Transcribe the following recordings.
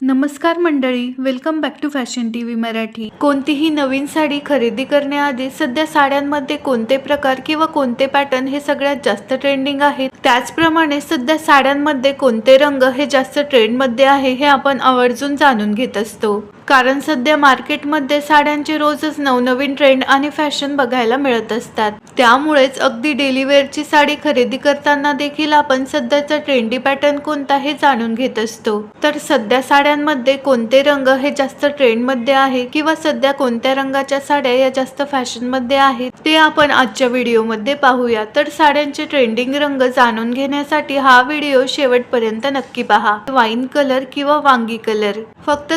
नमस्कार मंडळी welcome back to fashion T V Marathi. कोणतीही नवीन साडी खरेदी करण्याआधी सध्या साड्यांमध्ये कोणते प्रकार किंवा कोणते पॅटर्न हे सगळ्यात जास्त ट्रेंडिंग आहेत? त्याचप्रमाणे सध्या साड्यांमध्ये कोणते रंग हे जास्त ट्रेंडमध्ये आहे हे आपण आवर्जून जाणून घेत असतो. कारण सध्या मार्केटमध्ये साड्यांचे रोजच नवनवीन ट्रेंड आणि फॅशन बघायला मिळत असतात. त्यामुळेच अगदी डेली वेअरची साडी खरेदी करताना देखील आपण सध्याचा ट्रेंडी पॅटर्न कोणता हे जाणून घेत असतो. तर सध्या साड्यांमध्ये कोणते रंग हे जास्त ट्रेंडमध्ये आहे किंवा सध्या कोणत्या रंगाच्या साड्या या जास्त फॅशनमध्ये आहेत ते आपण आजच्या व्हिडिओमध्ये पाहूया. तर साड्यांचे ट्रेंडिंग रंग जाणून घेण्यासाठी हा व्हिडिओ शेवटपर्यंत नक्की पहा. वाईन कलर किंवा वांगी कलर. फक्त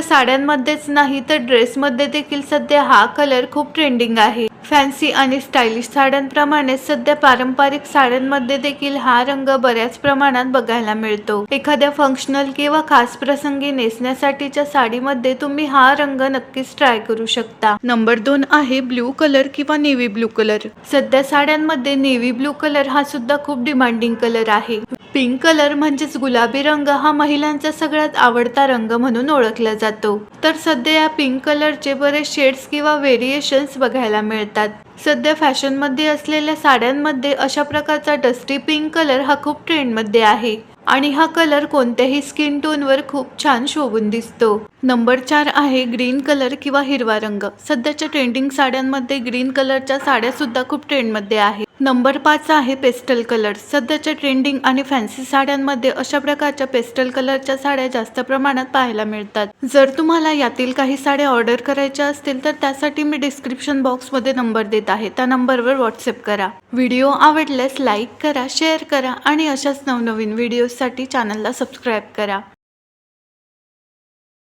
साड्यांमध्येच नाही तर ड्रेसमध्ये देखील सध्या हा कलर खूप ट्रेंडिंग आहे. फॅन्सी आणि स्टायलिश साड्यांप्रमाणे सध्या पारंपरिक साड्यांमध्ये देखील हा रंग बऱ्याच प्रमाणात बघायला मिळतो. एखाद्या फंक्शनल किंवा खास प्रसंगी नेसण्यासाठीच्या साडीमध्ये तुम्ही हा रंग नक्कीच ट्राय करू शकता. नंबर दोन आहे ब्ल्यू कलर किंवा नेव्ही ब्लू कलर सध्या साड्यांमध्ये नेव्ही ब्लू कलर हा सुद्धा खूप डिमांडिंग कलर आहे. पिंक कलर म्हणजेच गुलाबी रंग हा महिलांचा सगळ्यात आवडता रंग म्हणून ओळखला जातो. तर सध्या या पिंक कलरचे बरेच शेड्स किंवा व्हेरिएशन्स बघायला मिळतात. सध्या फॅशनमध्ये असलेल्या साड्यांमध्ये अशा प्रकारचा डस्टी पिंक कलर हा खूप ट्रेंडमध्ये आहे. आणि हा कलर कोणत्याही स्किन टोनवर खूप छान शोभून दिसतो. नंबर चार आहे ग्रीन कलर किंवा हिरवा रंग. सध्याच्या ट्रेंडिंग साड्यांमध्ये ग्रीन कलरच्या साड्या सुद्धा खूप ट्रेंडमध्ये आहे नंबर पाच आहे पेस्टल कलर सध्याच्या ट्रेंडिंग आणि फॅन्सी साड्यांमध्ये अशा प्रकारच्या पेस्टल कलरच्या साड्या जास्त प्रमाणात पाहायला मिळतात. जर तुम्हाला यातील काही साड्या ऑर्डर करायच्या असतील तर त्यासाठी मी डिस्क्रिप्शन बॉक्समध्ये नंबर देत आहे. त्या नंबरवर व्हॉट्सअप करा. व्हिडिओ आवडल्यास लाईक करा शेअर करा आणि अशाच नवनवीन व्हिडिओ व्हिडिओसाठी चॅनलला सबस्क्राईब करा.